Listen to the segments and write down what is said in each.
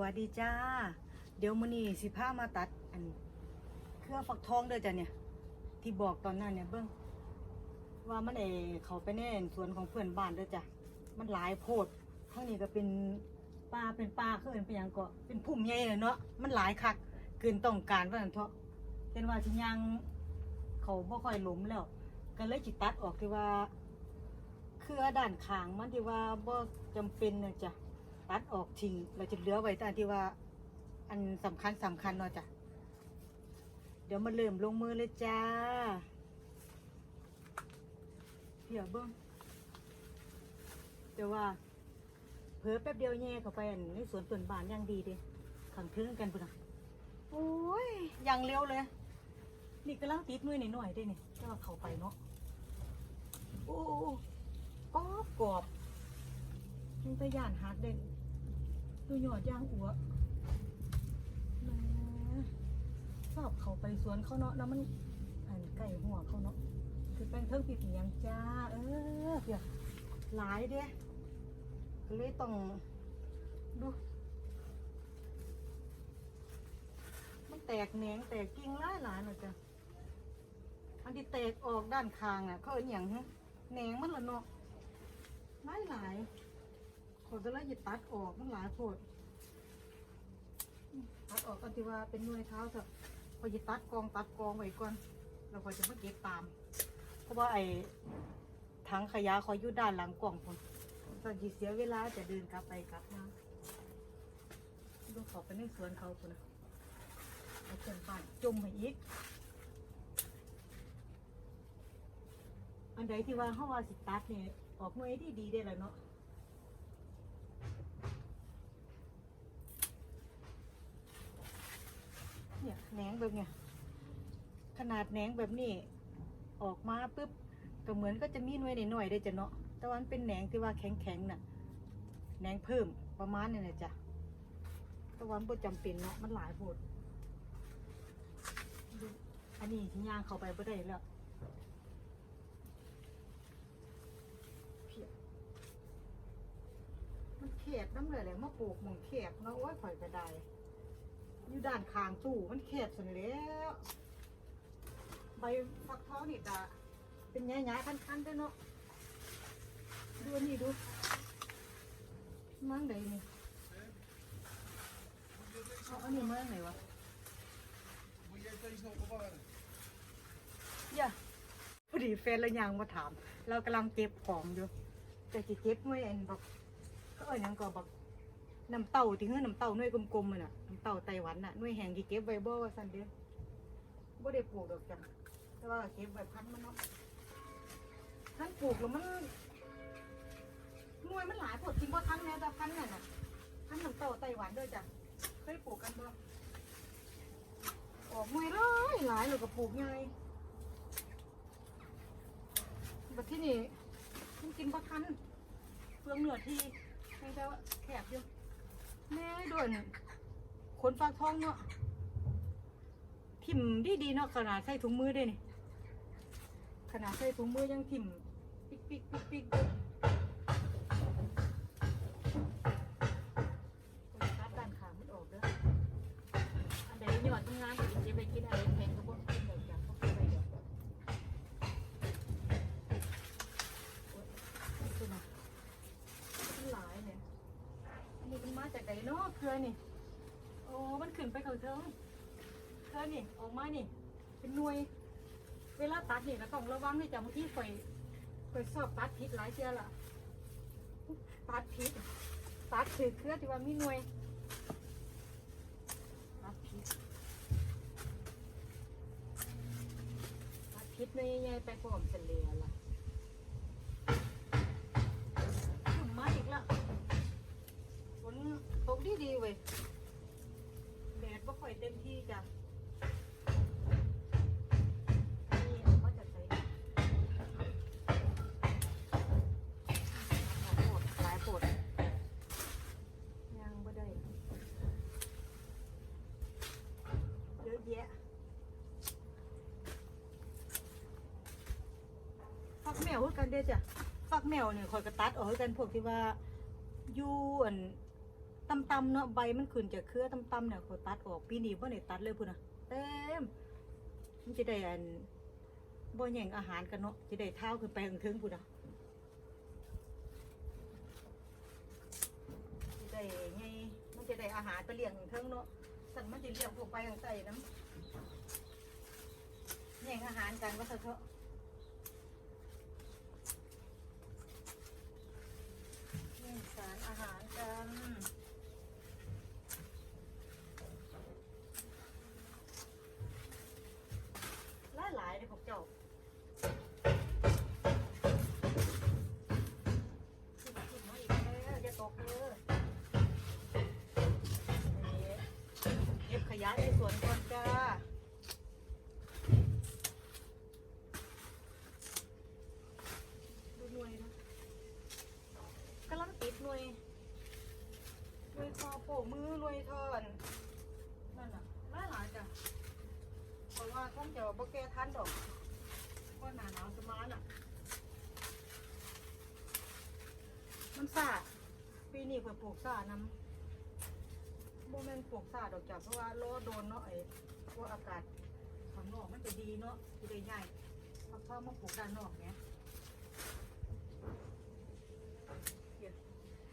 วัสดีจ้า เดี๋ยวมื้อนี้สิพามาตัด อัน เครือฝักทองเด้อจ้ะเนี่ย ที่บอกตอนนั้นเนี่ยเบิ่งว่ามันเอเขาไปแน่สวนของเพื่อนบ้านเด้อจ้ะมันหลายโพดทั้งนี้ก็เป็นป่าเป็นป่าคือเอิ้นเป็นหยังก็เป็นพุ่มใหญ่เลยเนาะมันหลายคักเกินต้องการว่าซั่นเถาะเห็นว่าสิยังเขาบ่ค่อยหลุมแล้ว ก็เลยจิตัดออกที่ว่า เครือด้านข้างมันที่ว่าบ่จำเป็นเนี่ยจ้ะ ตัดออกทิ้งเราจะเหลือไว้แต่อันที่ว่า อันสำคัญสำคัญเนาะจ้ะ เดี๋ยวมาเริ่มลงมือเลยจ้าเพี่ยเบิ้งเดี๋ยวว่าเผลอแป๊บเดียวแย่เข้าไปอันในสวนเปิ่นบานอย่างดีด้ขังทึ่งกันพุ่นอะโอ้ยอย่างเร็วเลย นี่กำลังติดมือหน่อยๆได้เนี่ยก็เข้าไปเนาะโอ้กรอบกรอบ มันไปย่านหักเด่นดูหยอดยางอัวแหมชอบเขาไปสวนเขาเนาะแล้วมันอันไก่หัวเขาเนาะคือแป้งเทิงปิดเนียงจ้า เออเดี๋ยวหลายเด้ก็เลยต้องดู มันแตกแหนงแตกกิ่งหลายหลายหน่อยจ้ะอันที่แตกออกด้านคางอะเขาเอ็นอย่างฮะแหนงมันละเนาะหลายหลาย ๆคนก็เลยหยิบตัดออกมันหลายโพดตัดออกกันที่ว่าเป็นหน่วยเท้าเถอะพอหยิบตัดกองตัดกองไว้ก่อนเราก็จะมาเก็บตาม เพราะว่าไอ้ถังขยะคอยอยู่ด้านหลังกล่องคนตอนที่เสียเวลาจะเดินกลับไปกลับมาดูเขาไปในสวนเขาคนนะเอาเชิญบ้านจมไปอีกอันใดที่ว่าเขาว่าสิตัดเนี่ยออกหน่วยที่ดีได้แล้วเนาะ เนี่ยแหนงแบบเนี่ยขนาดแหนงแบบนี้ ออกมาปุ๊บก็เหมือนก็จะมีหน่วยหน่อยๆได้จ้ะเนาะแต่วันเป็นแหนงที่ว่าแข็งๆน่ะแหนงเพิ่มประมาณนี่นะจ้ะแต่วันบ่จำเป็นเนาะมันหลายโพดดูอันนี้ที่ย่างเข้าไปบ่ได้แล้วเพียมันแคบน้ำเลยแหละมาปลูกหมองแคบเนาะโอ้ยข่อยก็ได้ อยู่ด้านข้างตู้มันแคบสันแล้ว ใบฟักทองนี่ตาเป็นแง่ๆคันๆได้เนาะดูนี่ดูมั่งใดนี่เอาอันนี้มั่งไหนวะอย่าพอดีแฟนเรายังมาถาม เรากำลังเก็บของอยู่แต่จะเก็บไม่เอ็นบอกก็เอ็นยังก็บอก น้ำเต้าที่เฮือน้ำเต้าหน่วยกลมๆมันน่ะน้ำเต้าไต้หวันน่ะหน่วยแห้งที่เก็บไว้บ่ว่าซั่นเด้อบ่ได้ปลูกดอกจังแต่ว่าเก็บไว้พันมันเนาะทั้งปลูกแล้วมันหน่วยมันหลายผลจริงบ่ทั้งแน่แต่พันนั่นน่ะพันน้ำเต้าไต้หวันเด้อจ้ะเคยปลูกกันบ่ออกหน่วยหลายหลายเลยก็ปลูกไงแบบที่นี่มันกินพอทันเปลืองเหนือทีให้แต่ว่าแคบอยู่ แม่ด่วนขนฟากทองเนาะทิ่มดีดีๆเนาะขนาดใส่ถุงมือได้นี่ขนาดใส่ถุงมือยังทิ่มปิ๊กปิ๊กปิ๊กปิ๊ก อนี่ โอ้มันขึ้นไปเขาเทิงเครือนี่ออกมานี่ เป็นหน่วย เวลาตัดนี่ก็ต้องระวังนี่จ้ะบางทีข่อยข่อยชอบตัดผิดหลายเชือละตัดผิดตัดถือเครือที่ว่ามีหน่วยตัดผิดตัดผิดในใหญ่ไปพร้อมเฉลีย เต็มที่จ้ะนี่ออกมาจากไหนหลายโปดหลายโปดยังไม่ได้เยอะแยะฟักแมวคือกันเด้อจ้ะฟักแมวเนี่ยคอยกระตัดออกคือกันพวกที่ว่าอยู่อัน ต่ำๆเนาะใบมันขึ้นจากเครือต่ำๆเนี่ยเขาตัดออกปีนี้บ่ได้ตัดเลยพุ่นน่ะเต็มมันจะได้อันบ่แย่งอาหารกันเนาะจะได้เท้าขึ้นไปถึงๆพุ่นน่ะจะได้ไงมันจะได้อาหารไปเลี้ยงเทิงเนาะสันมันจะเลี้ยงพวกไปทางใต้น้ำแย่งอาหารกันว่าเถอะแย่งสารอาหารกัน วนก่อนจ้าดูหน่วยนะกำลังติดหน่วยหน่วยคอโผล่มือหน่วยทอนนั่นน่ะหลาหลายจ้ะเพราะว่าคงจะบ่แก้ทันดอกเพราะหนาหนาวจะมาน่ะ มันสาดปีนี้เพิ่นปลูกสาดน้ำ โมเมนปลูกสาดดอกจ้ะเพราะว่าโลโดนเนาะไอ้พวกอากาศข้างนอกมันจะดีเนาะจะได้ใหญ่มาเข้ามาปลูกด้านนอกเนี้ย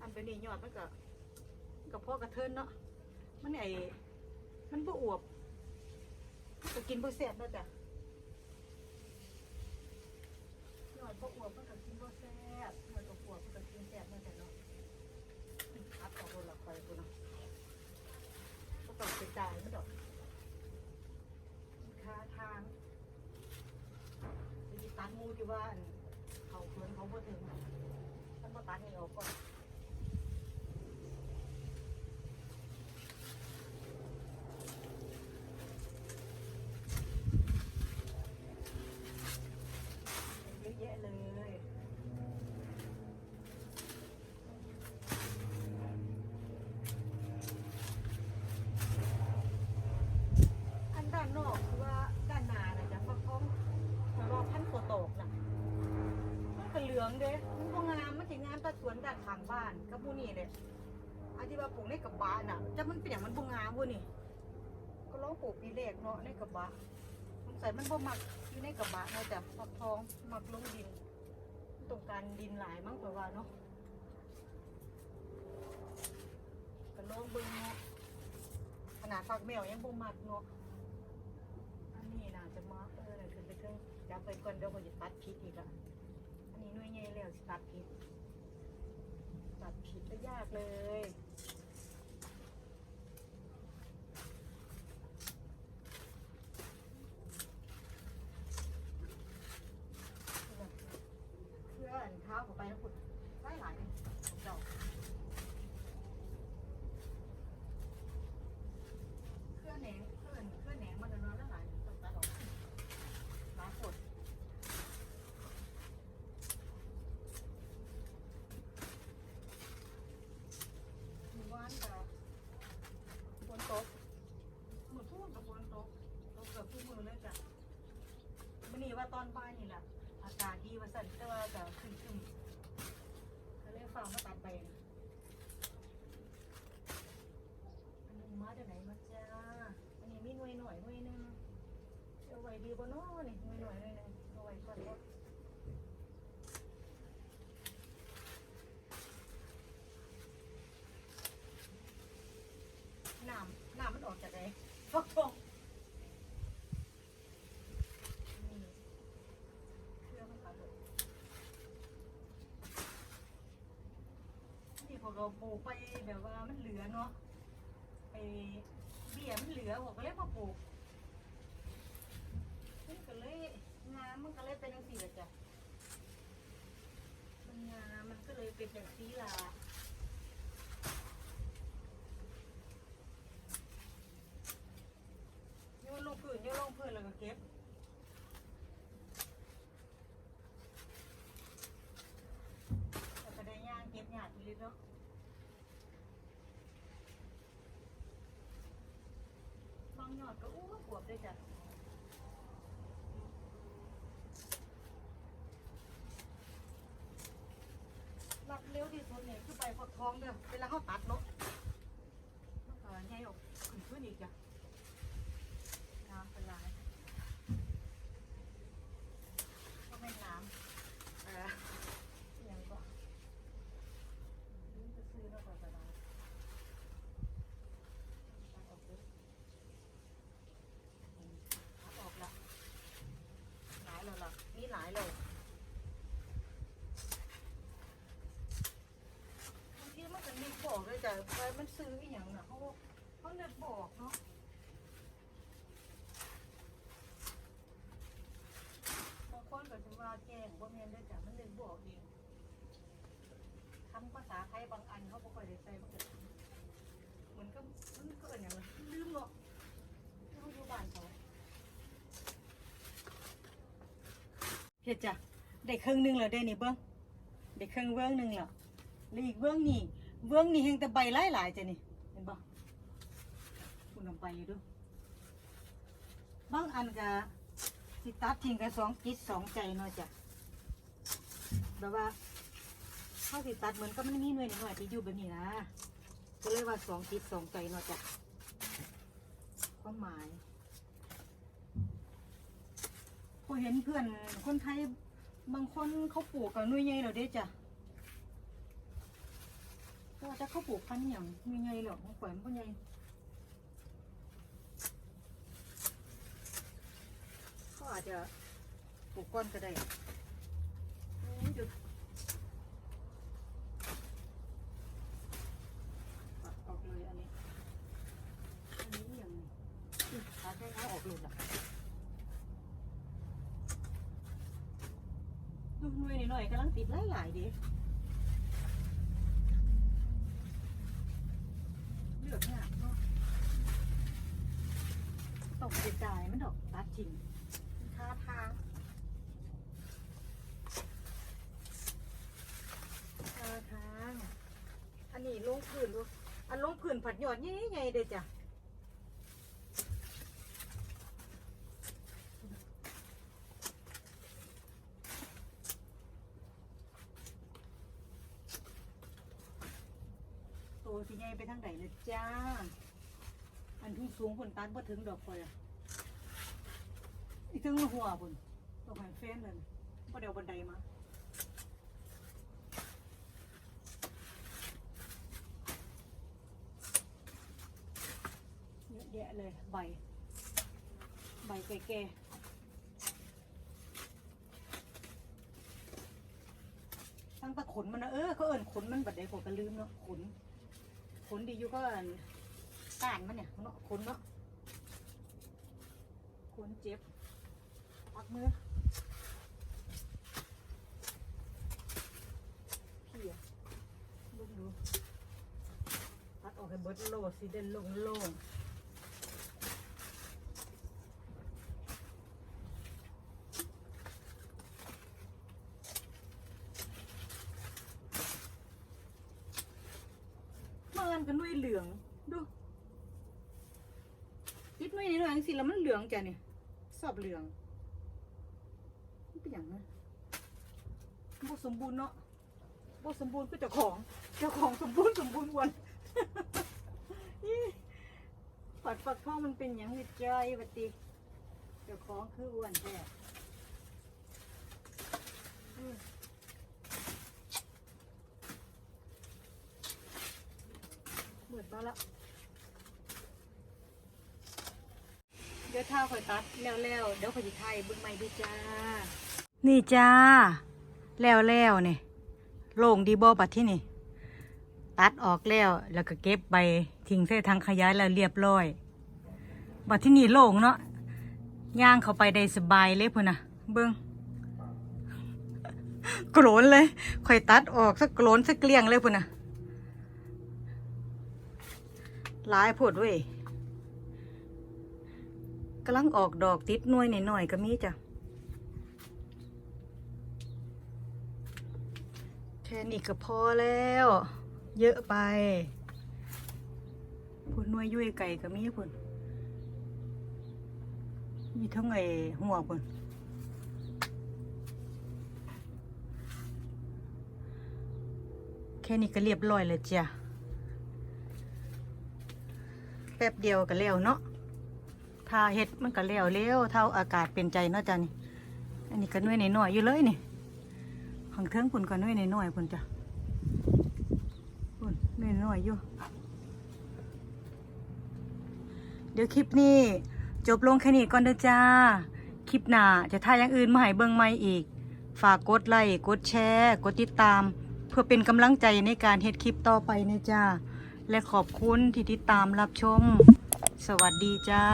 อันเป็นนี่ยอดมันก็มันกับพ่อกระเทินเนาะมันไอ้มันบ่อวบก็กินบ่แซ่บเนาะจ้ะหน่อยพวกอวบมันก็กินบ่แซ่บหน่อยพวอวบมันก็กินแซ่บเนาะจ้ะเนาะอัดต่อคนละไปคนเนาะ ต้องไปจ่ายไม่ดอกค่าทางมีตันหมูที่ว่าเขาเพื่อนเขาบ่ถึงท่านบ่ตัดให้ออกก่อน เยอะแยะเลย อันด้านนอกคือว่าด้านหน้าน่ะจะฟักทองแต่ว่าพันตัวโตกน่ะ มันก็เหลื องเด้มันก็งามมันจะงามแตาสวนด้านข้างบ้านกับหมูนี่เลยอันที่ว่าปลูกในกระบะน่ะจะมันเป็นอย่างมันบ่งามเว้นี่ ก็ลองปลูกปีแรกเนาะในกระบะสงสัยมันบ่มักอยู่ในกระบะเนาะแต่ฟักทองมักลงดินต้องการดินหลายมั้งกว่าว่าเนาะก็ลองเบิ่งเนาะขนาดฟักแมวยังบ่มักเนาะอันนี้น่าจะมาเออนั่นขึ้นไปเทิงจับไปก่อนเดี๋ยวเขาจะตัดผิดอีกอะอั นนี้หน่วยใหญ่แล้วสิตัดผิดตัดผิดก็ยากเลย เพื่อนเท้าเข้าไปแล้วขุดไล่หลายเจ้าเครื่องแหนงเครื่องเครื่องแหนงมันจะนอนแล้วหลายต้องตัดออกหลายขดหมู่บ้านกับฝนตกหมดทุ่งกับฝนตกตกเกือบทุกมือเลยจ้ะมันนี่ว่าตอนบ่ายนี่แหละ อากาศดีว่าสั่นแต่ว่าจะขึ้นขึ้นก็เลยฟังมาตัดไปนะอันนี้มาจากไหนมาจ้า อันนี้มีหน่วยหน่อยหน่วยหนึงเอาไว้ดีกว่าน้อนี่หน่วยหน่อยหน่อยหนึงเอาไว้ก่อนว่าน้ำน้ำมันออกจากไหนฟอกทองเราปลูกไปแบบว่ามันเหลือเนาะไปเบี้ยมันเหลือผมก็เลยมาปลูกมันก็เลยงามมันก็เลยเป็นอย่างสีละจ้ะมันงามมันก็เลยเป็นอย่างสีละโยนลงพื้นโยนลงพื้นแล้วก็เก็บแต่ก็ได้ย่างเก็บหยาดอยู่เนาะบางหยอดก็อู้วบวบด้วยจ้ะ คองเดิมเวลาเขาตัดเนาะมันก็ใหญ่ออกขึ้นขึ้นอีกจ้ะ เลยจ้ะไปมันซื้ออหย่างน่ะเขาเขาเลยบอกเนาะบางคนก็จะว่าแจ้งบ่แม่นได้อจ้ะมันเลยบอกเองคำภาษาไทยบางอันเขาบ่ค่อยได้ใส่มันก็เหมือนกับมันก็เอิ้นหยังล่ะลืมเนาะเขาอยู่บ้านเขาเฮ็ดจ้ะได้ครึ่งหนึงแล้วได้นี่เบิ่งได้ครึ่งเบื้องหนึงแล้วแล้วอีกเบื้องนี่ เบื้องนี่แฮงแต่ใบหลายๆจ้ะนี่เห็นบ่คุณนำไปอยู่ดูบางอันก็สิตัดทิ้งกันสองจิตสองใจเนาะจ้ะแบบว่าเขาสิตัดเหมือนก็มันมีหน่วยหน่อยที่อยู่แบบนี้นะก็เลยว่าสองจิตสองใจเนาะจ้ะความหมายพอเห็นเพื่อนคนไทยบางคนเขาปลูกกับน่ยใหญ่แล้วเด้จ้ะ ก็จะเขาปลูกพันธุ์อย่างหน่วยใหญ่หรอกของข่อยมันก็ใหญ่ก็อาจจะปลูกก้อนก็ได้อืมหยุดตัดออกเลยอันนี้ อันนี้ยังอืมตัดให้เขาออกหลุดอะดูหน่วยหน่อยๆกำลังติดหลายๆดิเลือกเนี่ยากเนาะตกกระจายมันดอกตัดจริง ท่าทางท่าทาง อันนี้ล งผืนดู อันลงผืนผัดหยอดใหญ่ๆเด้จ้ะโตสิใหญ่ไปทางไหนเลยจ้า อันที่สูงคนตัดบ่ถึงดอกคอยอะอีกถึงหัวบุญต้องให้แฟนเลยก็เดี๋ยวบันไดมาเยอะแยะ เลยใบ ใบแก่ๆตั้งแต่ขนมันนะเออเขาเอินขนมันบัดเดี๋ยวผมก็ลืมเนาะขนขนดีอยู่ก็อันก้านมันเนี่ยเนาะขนเนาะขนเจ็บปักมือพี่อะลูกดูตัดออกให้เบิดโลสิเด่นลงโล่งมาอันกันด้วยเหลือง ดูติดหน่วยนี้หน่อยสิ แล้วมันเหลืองจ้ะนี่สอบเหลืองมันเป็นอย่างนั้นบ่สมบูรณ์เนาะบ่สมบูรณ์ก็เจ้าของ เจ้าของสมบูรณ์สมบูรณ์วันปัดปักท้องมันเป็นอย่างวิจัยปฏิเจ้าของคืออ้วนแท้อืมเบิดมาละ เดี๋ยวเท้าข่อยตัดแล้วๆเดี๋ยวข่อยจะไทยเบิ่งใหม่ด้วยจ้า นี่จ้า แล้วแล้วนี่โล่งดีบอบัดที่นี่ ตัดออกแล้วแล้วก็เก็บใบทิ้งใส่ทางขยายแล้วเรียบร้อย บัดที่นี่โล่งเนาะย่างเข้าไปได้สบายเลยพุ่นนะเบิ้งโกรนเลยค่อยตัดออกสักโกรนสักเกลี้ยงเลยพุ่นนะหลายพดเว้ยำลังออกดอกติดหน่วยหน่อยๆก็มีจ้ะ แค่นี้ก็พอแล้ว เยอะไปพุ่นหน่วยยุ่ยไก่ก็มีพุ่นมีทั้งไอหัวพุ่นแค่นี้ก็เรียบร้อยเลยจ้ะป๊บเดียวก็แล้วเนาะ ถ้าเฮ็ดมันก็แล้วเร็วเท่าอากาศเป็นใจเนาะจ้ะนี่ อันนี้ก็น่วยน้อยอยู่เลยนี่ ของเทิงพุ่นก็น่วยน้อยๆพุ่นจ้ะพุ่นหน่วยน้อยอยู่ เดี๋ยวคลิปนี้จบลงแค่นี้ก่อนเด้อจ้า คลิปหน้าจะถ่ายอย่างอื่นมาให้เบิ่งใหม่อีก ฝากกดไลค์ กดแชร์ กดติดตาม เพื่อเป็นกำลังใจในการเฮ็ดคลิปต่อไปนะจ้า และขอบคุณที่ติดตามรับชม สวัสดีจ้า